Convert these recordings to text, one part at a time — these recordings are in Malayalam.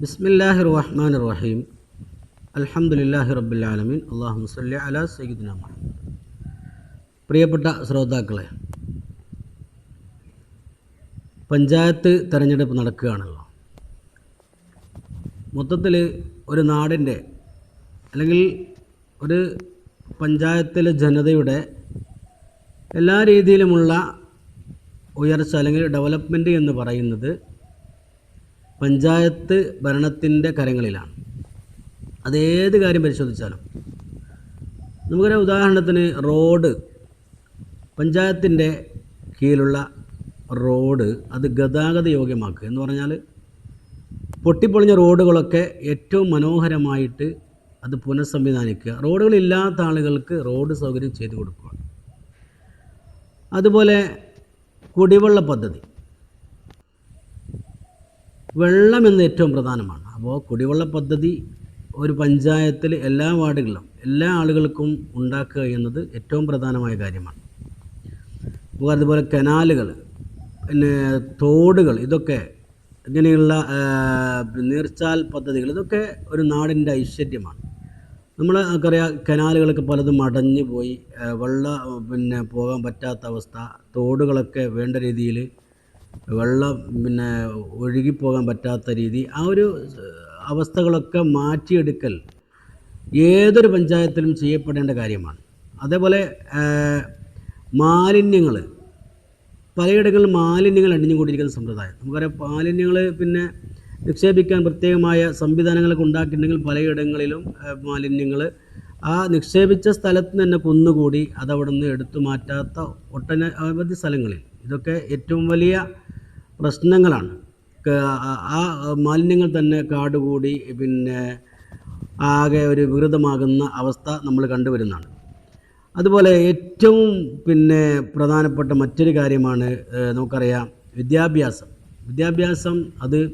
ബിസ്മില്ലാഹി റഹ്മാൻ റഹീം അലഹമുല്ലാഹി റബ്ബിൽ ആലമീൻ അള്ളാഹു മുസല്ലി അല സയ്യിദ്ന മുഹമ്മദ്. പ്രിയപ്പെട്ട ശ്രോതാക്കളെ പഞ്ചായത്ത് തെരഞ്ഞെടുപ്പ് നടക്കുകയാണല്ലോ. മൊത്തത്തിൽ ഒരു നാടിന്റെ അല്ലെങ്കിൽ ഒരു പഞ്ചായത്തിലെ ജനതയുടെ എല്ലാ രീതിയിലുമുള്ള ഉയർച്ച അല്ലെങ്കിൽ ഡെവലപ്മെന്റ് എന്ന് പറയുന്നത് പഞ്ചായത്ത് ഭരണത്തിന്റെ കരങ്ങളിലാണ്. അതേത് കാര്യം പരിശോധിച്ചാലും. നമുക്കൊരു ഉദാഹരണത്തിന് റോഡ്. പഞ്ചായത്തിന്റെ കീഴിലുള്ള റോഡ് അത് ഗതാഗത യോഗ്യമാക്കുക എന്ന് പറഞ്ഞാൽ പൊട്ടിപ്പൊളിഞ്ഞ റോഡുകളൊക്കെ ഏറ്റവും മനോഹരമായിട്ട് അത് പുനഃസംവിധാനിക്കുക. റോഡുകളില്ലാത്ത ആളുകൾക്ക് റോഡ് സൗകര്യം ചെയ്തു കൊടുക്കുക. അതുപോലെ കുടിവെള്ള പദ്ധതി. വെള്ളം എന്ന് ഏറ്റവും പ്രധാനമാണ്. അപ്പോൾ കുടിവെള്ള പദ്ധതി ഒരു പഞ്ചായത്തിൽ എല്ലാ വാർഡുകളിലും എല്ലാ ആളുകൾക്കും ഉണ്ടാക്കുക എന്നത് ഏറ്റവും പ്രധാനമായ കാര്യമാണ്. അപ്പോൾ അതുപോലെ കനാലുകൾ പിന്നെ തോടുകൾ ഇതൊക്കെ ഇങ്ങനെയുള്ള നീർച്ചാൽ പദ്ധതികൾ ഇതൊക്കെ ഒരു നാടിന്റെ ഐശ്വര്യമാണ്. നമ്മൾ നമുക്കറിയാം കനാലുകളൊക്കെ പലതും അടഞ്ഞു പോയി വെള്ളം പിന്നെ പോകാൻ പറ്റാത്ത അവസ്ഥ തോടുകളൊക്കെ വേണ്ട രീതിയിൽ വെള്ളം പിന്നെ ഒഴുകിപ്പോകാൻ പറ്റാത്ത രീതി ആ ഒരു അവസ്ഥകളൊക്കെ മാറ്റിയെടുക്കൽ ഏതൊരു പഞ്ചായത്തിലും ചെയ്യപ്പെടേണ്ട കാര്യമാണ്. അതേപോലെ മാലിന്യങ്ങൾ പലയിടങ്ങളിൽ മാലിന്യങ്ങൾ അടിഞ്ഞുകൂടിയിരിക്കുന്ന സമ്പ്രദായം. നമുക്കറിയാം മാലിന്യങ്ങൾ പിന്നെ നിക്ഷേപിക്കാൻ പ്രത്യേകമായ സംവിധാനങ്ങളൊക്കെ ഉണ്ടാക്കിയിട്ടുണ്ടെങ്കിൽ പലയിടങ്ങളിലും മാലിന്യങ്ങൾ ആ നിക്ഷേപിച്ച സ്ഥലത്ത് തന്നെ കുന്നുകൂടി അതവിടെ നിന്ന് എടുത്തു മാറ്റാത്ത ഒട്ടനവധി സ്ഥലങ്ങളിൽ. ഇതൊക്കെ ഏറ്റവും വലിയ പ്രശ്നങ്ങളാണ്. ആ- മാലിന്യങ്ങൾ തന്നെ കാടുകൂടി പിന്നെ ആകെ ഒരു വികൃതമാകുന്ന അവസ്ഥ നമ്മൾ കണ്ടുവരുന്നതാണ്. അതുപോലെ ഏറ്റവും പിന്നെ പ്രധാനപ്പെട്ട മറ്റൊരു കാര്യമാണ് നമുക്കറിയാം വിദ്യാഭ്യാസം. വിദ്യാഭ്യാസം അത്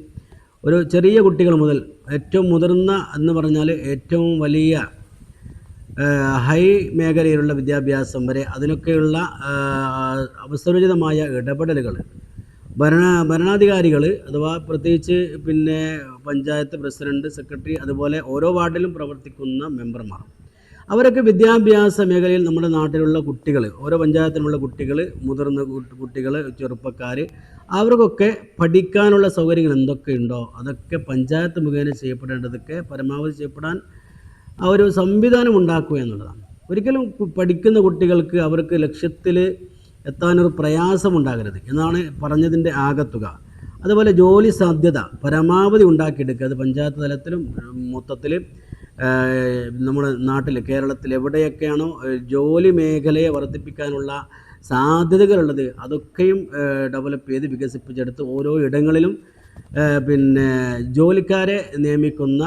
ഒരു ചെറിയ കുട്ടികൾ മുതൽ ഏറ്റവും മുതിർന്ന എന്ന് പറഞ്ഞാൽ ഏറ്റവും വലിയ ഹൈ മേഖലയിലുള്ള വിദ്യാഭ്യാസം വരെ അതിനൊക്കെയുള്ള അവസരോചിതമായ ഇടപെടലുകൾ. ഭരണ ഭരണാധികാരികൾ അഥവാ പ്രത്യേകിച്ച് പിന്നെ പഞ്ചായത്ത് പ്രസിഡന്റ് സെക്രട്ടറി അതുപോലെ ഓരോ വാർഡിലും പ്രവർത്തിക്കുന്ന മെമ്പർമാർ. അവരൊക്കെ വിദ്യാഭ്യാസ മേഖലയിൽ നമ്മുടെ നാട്ടിലുള്ള കുട്ടികൾ ഓരോ പഞ്ചായത്തിലുള്ള കുട്ടികൾ മുതിർന്ന കുട്ടികൾ ചെറുപ്പക്കാർ അവർക്കൊക്കെ പഠിക്കാനുള്ള സൗകര്യങ്ങൾ എന്തൊക്കെയുണ്ടോ അതൊക്കെ പഞ്ചായത്ത് മുഖേന ചെയ്യപ്പെടേണ്ടതൊക്കെ പരമാവധി ചെയ്യപ്പെടാൻ ആ ഒരു സംവിധാനം ഉണ്ടാക്കുക എന്നുള്ളതാണ്. ഒരിക്കലും പഠിക്കുന്ന കുട്ടികൾക്ക് അവർക്ക് ലക്ഷ്യത്തിൽ എത്താനൊരു പ്രയാസമുണ്ടാകരുത് എന്നാണ് പറഞ്ഞതിന്റെ ആകത്തുക. അതുപോലെ ജോലി സാധ്യത പരമാവധി ഉണ്ടാക്കിയെടുക്കുക. അത് പഞ്ചായത്ത് തലത്തിലും മൊത്തത്തിൽ നമ്മുടെ നാട്ടിൽ കേരളത്തിൽ എവിടെയൊക്കെയാണോ ജോലി മേഖലയെ വർദ്ധിപ്പിക്കാനുള്ള സാധ്യതകളുള്ളത് അതൊക്കെയും ഡെവലപ്പ് ചെയ്ത് വികസിപ്പിച്ചെടുത്ത് ഓരോ ഇടങ്ങളിലും പിന്നെ ജോലിക്കാരെ നിയമിക്കുന്ന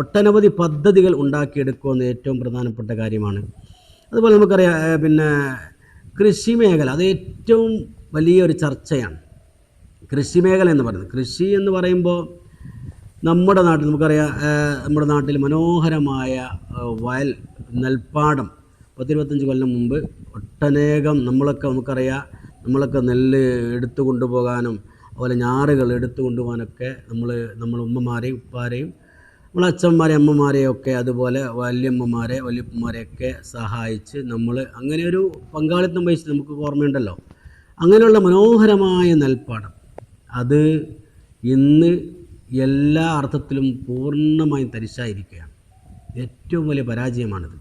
ഒട്ടനവധി പദ്ധതികൾ ഉണ്ടാക്കിയെടുക്കുമെന്ന് ഏറ്റവും പ്രധാനപ്പെട്ട കാര്യമാണ്. അതുപോലെ നമുക്കറിയാം പിന്നെ കൃഷി മേഖല അത് ഏറ്റവും വലിയൊരു ചർച്ചയാണ്. കൃഷി മേഖല എന്ന് പറയുന്നത്. കൃഷി എന്ന് പറയുമ്പോൾ നമ്മുടെ നാട്ടിൽ നമുക്കറിയാം നമ്മുടെ നാട്ടിൽ മനോഹരമായ വയൽ നെൽപ്പാടം. പത്തിരുപത്തഞ്ച് കൊല്ലം മുമ്പ് ഒട്ടനേകം നമ്മളൊക്കെ നമുക്കറിയാം നമ്മളൊക്കെ നെല്ല് എടുത്തു കൊണ്ടുപോകാനും അതുപോലെ ഞാറുകൾ എടുത്തു കൊണ്ടുപോകാനൊക്കെ നമ്മൾ നമ്മൾ ഉമ്മമാരെയും ഉപ്പാരെയും നമ്മളെ അച്ഛന്മാരെ അമ്മമാരെയൊക്കെ അതുപോലെ വല്യമ്മമാരെ വല്യപ്പന്മാരെയൊക്കെ സഹായിച്ച് നമ്മൾ അങ്ങനെ ഒരു പങ്കാളിത്തം വഹിച്ച് നമുക്ക് ഓർമ്മയുണ്ടല്ലോ. അങ്ങനെയുള്ള മനോഹരമായ നെൽപ്പാടം. അത് ഇന്ന് എല്ലാ അർത്ഥത്തിലും പൂർണമായും തരിശായിരിക്കുകയാണ്. ഏറ്റവും വലിയ പരാജയമാണിത്.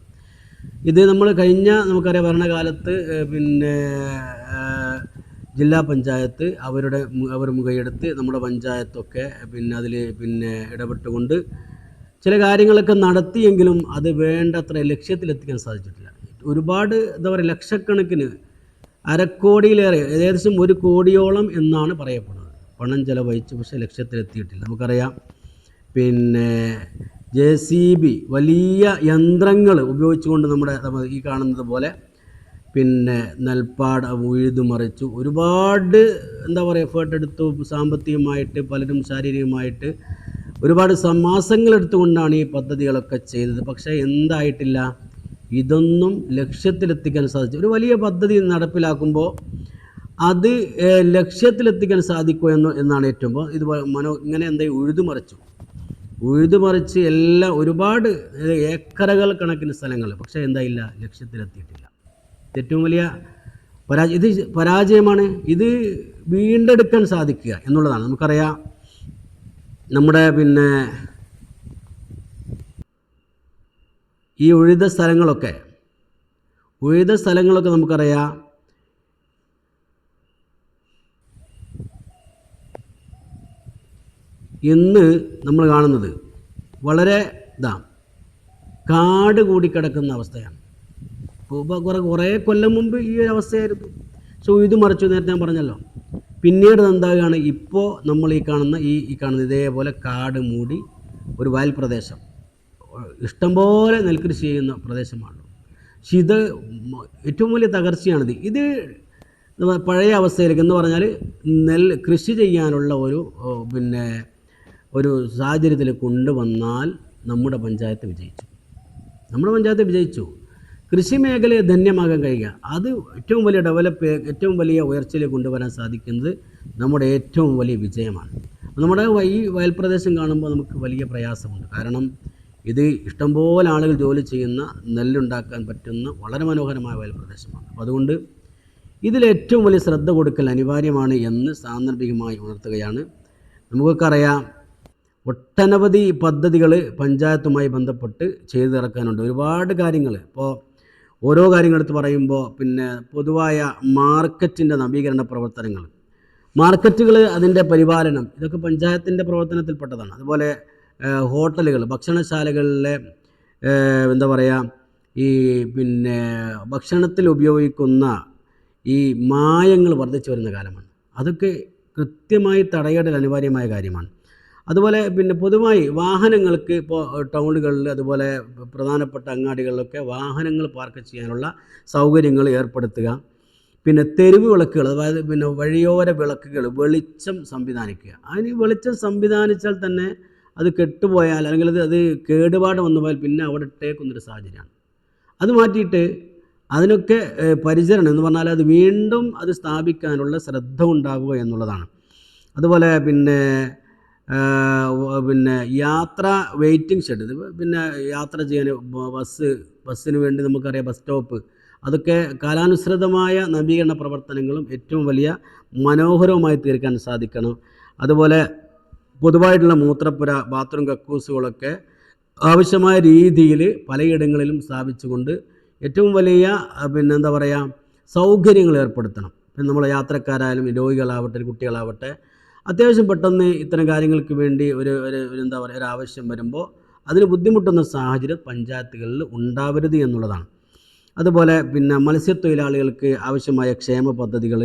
ഇത് നമ്മൾ കഴിഞ്ഞ നമുക്കറിയാം ഭരണകാലത്ത് പിന്നെ ജില്ലാ പഞ്ചായത്ത് അവരുടെ അവർ മുഖയെടുത്ത് നമ്മുടെ പഞ്ചായത്തൊക്കെ പിന്നെ അതിൽ പിന്നെ ഇടപെട്ടുകൊണ്ട് ചില കാര്യങ്ങളൊക്കെ നടത്തിയെങ്കിലും അത് വേണ്ടത്ര ലക്ഷ്യത്തിലെത്തിക്കാൻ സാധിച്ചിട്ടില്ല. ഒരുപാട് എന്താ പറയുക ലക്ഷക്കണക്കിന് അരക്കോടിയിലേറെ ഏകദേശം ഒരു കോടിയോളം എന്നാണ് പറയപ്പെടുന്നത്. പണം ചെലവഴിച്ച് പക്ഷേ ലക്ഷ്യത്തിലെത്തിയിട്ടില്ല. നമുക്കറിയാം പിന്നെ ജെ സി ബി വലിയ യന്ത്രങ്ങൾ ഉപയോഗിച്ചുകൊണ്ട് നമ്മുടെ ഈ കാണുന്നത് പോലെ പിന്നെ നെൽപ്പാട ഉഴുതുമറിച്ചു ഒരുപാട് എന്താ പറയുക എഫേർട്ട് എടുത്തു. സാമ്പത്തികമായിട്ട് പലരും ശാരീരികമായിട്ട് ഒരുപാട് സമാസങ്ങൾ മാസങ്ങൾ എടുത്തുകൊണ്ടാണ് ഈ പദ്ധതികളൊക്കെ ചെയ്തത്. പക്ഷേ എന്തായിട്ടില്ല. ഇതൊന്നും ലക്ഷ്യത്തിലെത്തിക്കാൻ സാധിച്ചു. ഒരു വലിയ പദ്ധതി നടപ്പിലാക്കുമ്പോൾ അത് ലക്ഷ്യത്തിലെത്തിക്കാൻ സാധിക്കുമോ എന്ന് എന്നാണ് ഏറ്റവും ഇത് മനോ ഇങ്ങനെ എന്താ ഉഴുതുമറിച്ചു. ഉഴുതുമറിച്ച് എല്ലാം ഒരുപാട് ഏക്കറകൾ കണക്കിന് സ്ഥലങ്ങൾ. പക്ഷേ എന്തായില്ല ലക്ഷ്യത്തിലെത്തിയിട്ടില്ല. ഏറ്റവും വലിയ പരാജയം ഇത് പരാജയമാണ്. ഇത് വീണ്ടെടുക്കാൻ സാധിക്കുക എന്നുള്ളതാണ്. നമുക്കറിയാം നമ്മുടെ പിന്നെ ഈ ഉഴുത സ്ഥലങ്ങളൊക്കെ ഉഴുത സ്ഥലങ്ങളൊക്കെ നമുക്കറിയാം. ഇന്ന് നമ്മൾ കാണുന്നത് വളരെ ഇതാ കാട് കൂടി കിടക്കുന്ന അവസ്ഥയാണ്. ഇപ്പോൾ കുറേ കുറേ കൊല്ലം മുമ്പ് ഈ ഒരു അവസ്ഥയായിരുന്നു. സോ ഇത് മറിച്ചു നേരത്തെ ഞാൻ പറഞ്ഞല്ലോ. പിന്നീട് എന്താകുകയാണ്? ഇപ്പോൾ നമ്മൾ ഈ കാണുന്ന ഈ ഈ കാണുന്ന ഇതേപോലെ കാട് മൂടി ഒരു വയൽ പ്രദേശം. ഇഷ്ടംപോലെ നെൽകൃഷി ചെയ്യുന്ന പ്രദേശമാണ്. പക്ഷെ ഇത് ഏറ്റവും വലിയ തകർച്ചയാണിത്. ഇത് പഴയ അവസ്ഥയിലേക്ക് എന്ന് പറഞ്ഞാൽ നെൽ കൃഷി ചെയ്യാനുള്ള ഒരു പിന്നെ ഒരു സാഹചര്യത്തിൽ കൊണ്ടുവന്നാൽ നമ്മുടെ പഞ്ചായത്ത് വിജയിച്ചു. നമ്മുടെ പഞ്ചായത്ത് വിജയിച്ചു. കൃഷി മേഖലയെ ധന്യമാകാൻ കഴിയുക. അത് ഏറ്റവും വലിയ ഡെവലപ്പ് ഏറ്റവും വലിയ ഉയർച്ചയിലേക്ക് കൊണ്ടുവരാൻ സാധിക്കുന്നത് നമ്മുടെ ഏറ്റവും വലിയ വിജയമാണ്. നമ്മുടെ ഈ ഈ വയൽപ്രദേശം കാണുമ്പോൾ നമുക്ക് വലിയ പ്രയാസമുണ്ട്. കാരണം ഇത് ഇഷ്ടംപോലെ ആളുകൾ ജോലി ചെയ്യുന്ന നെല്ലുണ്ടാക്കാൻ പറ്റുന്ന വളരെ മനോഹരമായ വയൽപ്രദേശമാണ്. അപ്പോൾ അതുകൊണ്ട് ഇതിലേറ്റവും വലിയ ശ്രദ്ധ കൊടുക്കൽ അനിവാര്യമാണ് എന്ന് സാന്ദർഭികമായി ഉണർത്തുകയാണ്. നമുക്കൊക്കെ അറിയാം ഒട്ടനവധി പദ്ധതികൾ പഞ്ചായത്തുമായി ബന്ധപ്പെട്ട് ചെയ്തു ഇറക്കാനുണ്ട് ഒരുപാട് കാര്യങ്ങൾ. ഇപ്പോൾ ഓരോ കാര്യങ്ങൾ എടുത്ത് പറയുമ്പോൾ പിന്നെ പൊതുവായ മാർക്കറ്റിന്റെ നവീകരണ പ്രവർത്തനങ്ങൾ. മാർക്കറ്റുകൾ അതിന്റെ പരിപാലനം ഇതൊക്കെ പഞ്ചായത്തിന്റെ പ്രവർത്തനത്തിൽപ്പെട്ടതാണ്. അതുപോലെ ഹോട്ടലുകൾ ഭക്ഷണശാലകളിലെ എന്താ പറയുക ഈ പിന്നെ ഭക്ഷണത്തിൽ ഉപയോഗിക്കുന്ന ഈ മായങ്ങൾ വർദ്ധിച്ചു വരുന്ന കാലമാണ്. അതൊക്കെ കൃത്യമായി തടയേണ്ടത് അനിവാര്യമായ കാര്യമാണ്. അതുപോലെ പിന്നെ പൊതുവായി വാഹനങ്ങൾക്ക് ഇപ്പോൾ ടൗണുകളിൽ അതുപോലെ പ്രധാനപ്പെട്ട അങ്ങാടികളിലൊക്കെ വാഹനങ്ങൾ പാർക്ക് ചെയ്യാനുള്ള സൗകര്യങ്ങൾ ഏർപ്പെടുത്തുക. പിന്നെ തെരുവ് വിളക്കുകൾ അതായത് പിന്നെ വഴിയോര വിളക്കുകൾ വെളിച്ചം സംവിധാനിക്കുക. അതിന് വെളിച്ചം സംവിധാനിച്ചാൽ തന്നെ അത് കെട്ടുപോയാൽ അല്ലെങ്കിൽ അത് അത് കേടുപാട് വന്നു പോയാൽ പിന്നെ അവിടെ ഇട്ടേക്കുന്നൊരു സാഹചര്യമാണ്. അത് മാറ്റിയിട്ട് അതിനൊക്കെ പരിചരണം എന്ന് പറഞ്ഞാൽ അത് വീണ്ടും അത് സ്ഥാപിക്കാനുള്ള ശ്രദ്ധ ഉണ്ടാകുക എന്നുള്ളതാണ്. അതുപോലെ പിന്നെ പിന്നെ യാത്ര വെയിറ്റിംഗ് ഷെഡ് പിന്നെ യാത്ര ചെയ്യാൻ ബസ് ബസ്സിന് വേണ്ടി നമുക്കറിയാം ബസ് സ്റ്റോപ്പ് അതൊക്കെ കാലാനുസൃതമായ നവീകരണ പ്രവർത്തനങ്ങളും ഏറ്റവും വലിയ മനോഹരവുമായി തീർക്കാൻ സാധിക്കണം. അതുപോലെ പൊതുവായിട്ടുള്ള മൂത്രപ്പുര ബാത്റൂം കക്കൂസുകളൊക്കെ ആവശ്യമായ രീതിയിൽ പലയിടങ്ങളിലും സ്ഥാപിച്ചുകൊണ്ട് ഏറ്റവും വലിയ പിന്നെ എന്താ പറയുക സൗകര്യങ്ങൾ ഏർപ്പെടുത്തണം. പിന്നെ നമ്മൾ യാത്രക്കാരായാലും രോഗികളാവട്ടെ കുട്ടികളാവട്ടെ അത്യാവശ്യം പെട്ടെന്ന് ഇത്തരം കാര്യങ്ങൾക്ക് വേണ്ടി ഒരു ഒരു എന്താ പറയുക ഒരു ആവശ്യം വരുമ്പോൾ അതിന് ബുദ്ധിമുട്ടുന്ന സാഹചര്യം പഞ്ചായത്തുകളിൽ ഉണ്ടാവരുത് എന്നുള്ളതാണ്. അതുപോലെ പിന്നെ മത്സ്യത്തൊഴിലാളികൾക്ക് ആവശ്യമായ ക്ഷേമ പദ്ധതികൾ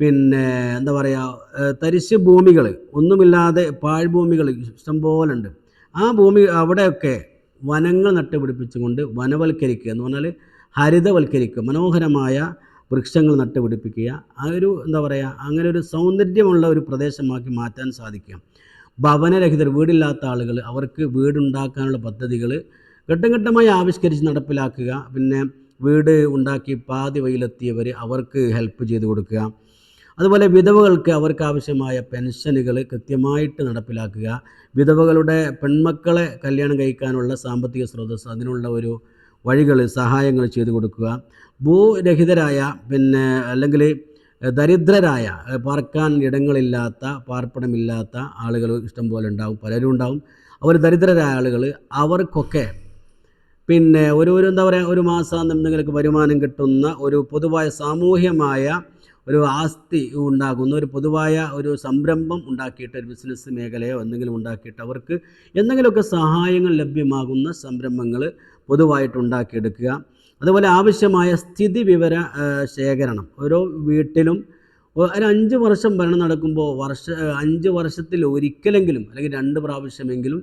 പിന്നെ എന്താ പറയുക തരിശ് ഭൂമികൾ ഒന്നുമില്ലാതെ പാഴ്ഭൂമികൾ ഇഷ്ടംപോലെ ഉണ്ട് ആ ഭൂമി അവിടെയൊക്കെ വനങ്ങൾ നട്ടുപിടിപ്പിച്ചുകൊണ്ട് വനവൽക്കരിക്കുക എന്ന് പറഞ്ഞാൽ ഹരിതവൽക്കരിക്കുക മനോഹരമായ വൃക്ഷങ്ങൾ നട്ടുപിടിപ്പിക്കുക ആ ഒരു എന്താ പറയുക അങ്ങനെ ഒരു സൗന്ദര്യമുള്ള ഒരു പ്രദേശമാക്കി മാറ്റാൻ സാധിക്കുക. ഭവനരഹിതർ വീടില്ലാത്ത ആളുകൾ അവർക്ക് വീടുണ്ടാക്കാനുള്ള പദ്ധതികൾ ഘട്ടം ഘട്ടമായി ആവിഷ്കരിച്ച് നടപ്പിലാക്കുക. പിന്നെ വീട് ഉണ്ടാക്കി പാതി വഴിയിലെത്തിയവർ അവർക്ക് ഹെൽപ്പ് ചെയ്ത് കൊടുക്കുക. അതുപോലെ വിധവകൾക്ക് അവർക്ക് ആവശ്യമായ പെൻഷനുകൾ കൃത്യമായിട്ട് നടപ്പിലാക്കുക. വിധവകളുടെ പെൺമക്കളെ കല്യാണം കഴിക്കാനുള്ള സാമ്പത്തിക സ്രോതസ് അതിനുള്ള ഒരു വഴികൾ സഹായങ്ങൾ ചെയ്തു കൊടുക്കുക. ഭൂരഹിതരായ പിന്നെ അല്ലെങ്കിൽ ദരിദ്രരായ പാർക്കാൻ ഇടങ്ങളില്ലാത്ത പാർപ്പിടമില്ലാത്ത ആളുകൾ ഇഷ്ടംപോലെ ഉണ്ടാവും പലരും ഉണ്ടാവും. അവർ ദരിദ്രരായ ആളുകൾ അവർക്കൊക്കെ പിന്നെ ഒരു ഒരു എന്താ പറയുക ഒരു മാസം എന്തെങ്കിലുമൊക്കെ വരുമാനം കിട്ടുന്ന ഒരു പൊതുവായ സാമൂഹ്യമായ ഒരു ആസ്തി ഉണ്ടാകുന്ന ഒരു പൊതുവായ ഒരു സംരംഭം ഉണ്ടാക്കിയിട്ട് ഒരു ബിസിനസ് മേഖലയോ എന്തെങ്കിലും ഉണ്ടാക്കിയിട്ട് അവർക്ക് എന്തെങ്കിലുമൊക്കെ സഹായങ്ങൾ ലഭ്യമാകുന്ന സംരംഭങ്ങൾ പൊതുവായിട്ട് ഉണ്ടാക്കിയെടുക്കുക. അതുപോലെ ആവശ്യമായ സ്ഥിതി വിവര ശേഖരണം. ഓരോ വീട്ടിലും ഒരു അഞ്ച് വർഷം ഭരണം നടക്കുമ്പോൾ വർഷ അഞ്ച് വർഷത്തിൽ ഒരിക്കലെങ്കിലും അല്ലെങ്കിൽ രണ്ട് പ്രാവശ്യമെങ്കിലും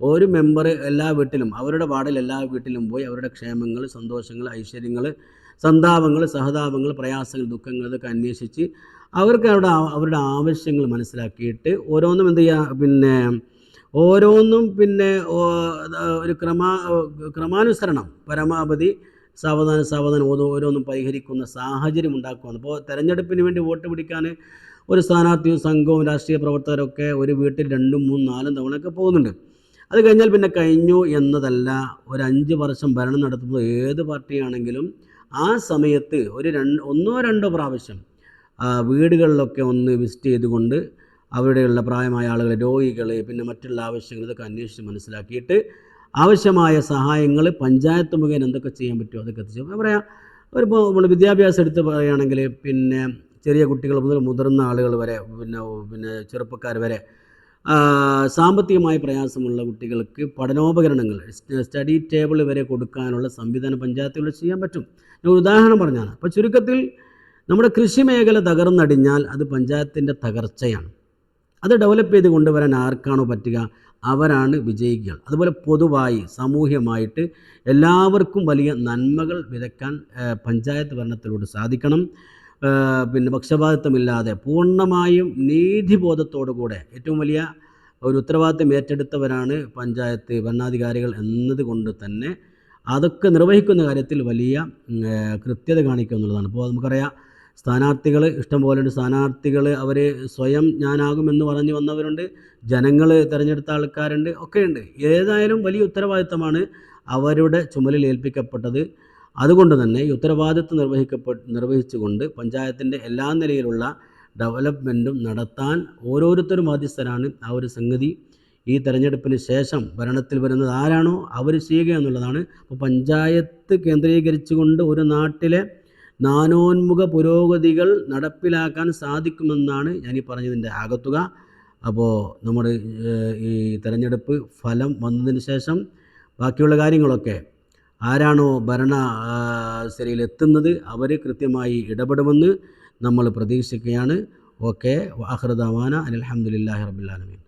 ഒരു മെമ്പർ എല്ലാ വീട്ടിലും അവരുടെ വാർഡിൽ എല്ലാ വീട്ടിലും പോയി അവരുടെ ക്ഷേമങ്ങൾ സന്തോഷങ്ങൾ ഐശ്വര്യങ്ങൾ സന്താപങ്ങൾ സഹതാപങ്ങൾ പ്രയാസങ്ങൾ ദുഃഖങ്ങൾ ഇതൊക്കെ അന്വേഷിച്ച് അവർക്ക് അവരുടെ അവരുടെ ആവശ്യങ്ങൾ മനസ്സിലാക്കിയിട്ട് ഓരോന്നും എന്ത് ചെയ്യുക പിന്നെ ഓരോന്നും പിന്നെ ഒരു ക്രമാ ക്രമാനുസരണം പരമാവധി സാവധാനം സാവധാനം ഓരോ ഓരോന്നും പരിഹരിക്കുന്ന സാഹചര്യം ഉണ്ടാക്കുകയാണ് ഇപ്പോൾ തെരഞ്ഞെടുപ്പിന് വേണ്ടി വോട്ട് പിടിക്കാൻ ഒരു സ്ഥാനാർത്ഥിയും സംഘവും രാഷ്ട്രീയ പ്രവർത്തകരൊക്കെ ഒരു വീട്ടിൽ രണ്ടും മൂന്നും നാലും തവണയൊക്കെ പോകുന്നുണ്ട്. അത് കഴിഞ്ഞാൽ പിന്നെ കഴിഞ്ഞു എന്നതല്ല. ഒരു അഞ്ച് വർഷം ഭരണം നടത്തുമ്പോൾ ഏത് പാർട്ടിയാണെങ്കിലും ആ സമയത്ത് ഒരു രണ്ട് ഒന്നോ രണ്ടോ പ്രാവശ്യം വീടുകളിലൊക്കെ ഒന്ന് വിസിറ്റ് ചെയ്തുകൊണ്ട് അവിടെയുള്ള പ്രായമായ ആളുകൾ രോഗികൾ പിന്നെ മറ്റുള്ള ആവശ്യങ്ങൾ ഇതൊക്കെ അന്വേഷിച്ച് മനസ്സിലാക്കിയിട്ട് ആവശ്യമായ സഹായങ്ങൾ പഞ്ചായത്ത് മുഖേന എന്തൊക്കെ ചെയ്യാൻ പറ്റുമോ അതൊക്കെ എത്തിച്ചു. പറയാം ഒരു നമ്മൾ വിദ്യാഭ്യാസം എടുത്ത് പറയുകയാണെങ്കിൽ പിന്നെ ചെറിയ കുട്ടികൾ മുതൽ മുതിർന്ന ആളുകൾ വരെ പിന്നെ പിന്നെ ചെറുപ്പക്കാർ വരെ സാമ്പത്തികമായി പ്രയാസമുള്ള കുട്ടികൾക്ക് പഠനോപകരണങ്ങൾ സ്റ്റഡി ടേബിൾ വരെ കൊടുക്കാനുള്ള സംവിധാനം പഞ്ചായത്തുകളിൽ ചെയ്യാൻ പറ്റും. ഞാൻ ഉദാഹരണം പറഞ്ഞാണ്. അപ്പോൾ ചുരുക്കത്തിൽ നമ്മുടെ കൃഷി മേഖല തകർന്നടിഞ്ഞാൽ അത് പഞ്ചായത്തിന്റെ തകർച്ചയാണ്. അത് ഡെവലപ്പ് ചെയ്ത് കൊണ്ടുവരാൻ ആർക്കാണോ പറ്റുക? അവരാണ് വിജയികൾ അതുപോലെ പൊതുവായി സാമൂഹ്യമായിട്ട് എല്ലാവർക്കും വലിയ നന്മകൾ വിതയ്ക്കാൻ പഞ്ചായത്ത് ഭരണത്തിലൂടെ സാധിക്കണം. പിന്നെ പക്ഷപാതിത്വമില്ലാതെ പൂർണമായും നീതിബോധത്തോടു കൂടെ ഏറ്റവും വലിയ ഒരു ഉത്തരവാദിത്തം ഏറ്റെടുത്തവരാണ് പഞ്ചായത്ത് ഭരണാധികാരികൾ എന്നതുകൊണ്ട് തന്നെ. അതൊക്കെ നിർവഹിക്കുന്ന കാര്യത്തിൽ വലിയ കൃത്യത കാണിക്കുക എന്നുള്ളതാണ് ഇപ്പോൾ നമുക്കറിയാം സ്ഥാനാർത്ഥികൾ ഇഷ്ടംപോലെയുണ്ട് സ്ഥാനാർത്ഥികൾ അവർ സ്വയം ഞാനാകുമെന്ന് പറഞ്ഞു വന്നവരുണ്ട്. ജനങ്ങൾ തിരഞ്ഞെടുത്ത ആൾക്കാരുണ്ട്. ഒക്കെയുണ്ട്. ഏതായാലും വലിയ ഉത്തരവാദിത്തമാണ് അവരുടെ ചുമലിൽ ഏൽപ്പിക്കപ്പെട്ടത്. അതുകൊണ്ട് തന്നെ ഈ ഉത്തരവാദിത്വം നിർവഹിക്കപ്പെട്ട് നിർവഹിച്ചുകൊണ്ട് പഞ്ചായത്തിന്റെ എല്ലാ നിലയിലുള്ള ഡെവലപ്മെന്റും നടത്താൻ ഓരോരുത്തരും ബാധ്യസ്ഥരാണ്. ആ ഒരു സംഗതി ഈ തെരഞ്ഞെടുപ്പിന് ശേഷം ഭരണത്തിൽ വരുന്നത് ആരാണോ അവർ ചെയ്യുക എന്നുള്ളതാണ്. അപ്പോൾ പഞ്ചായത്ത് കേന്ദ്രീകരിച്ചുകൊണ്ട് ഒരു നാട്ടിലെ നാനോന്മുഖ പുരോഗതികൾ നടപ്പിലാക്കാൻ സാധിക്കുമെന്നാണ് ഞാൻ ഈ പറഞ്ഞതിന്റെ ആകത്തുക. അപ്പോൾ നമ്മുടെ ഈ തെരഞ്ഞെടുപ്പ് ഫലം വന്നതിന് ശേഷം ബാക്കിയുള്ള കാര്യങ്ങളൊക്കെ ആരാണോ ഭരണ സ്ഥിരയിലെത്തുന്നത് അവർ കൃത്യമായി ഇടപെടുമെന്ന് നമ്മൾ പ്രതീക്ഷിക്കുകയാണ്. ഓക്കെ. വാഹൃദാന അലഹമുല്ലാഹി റബുല്ലാലമീൻ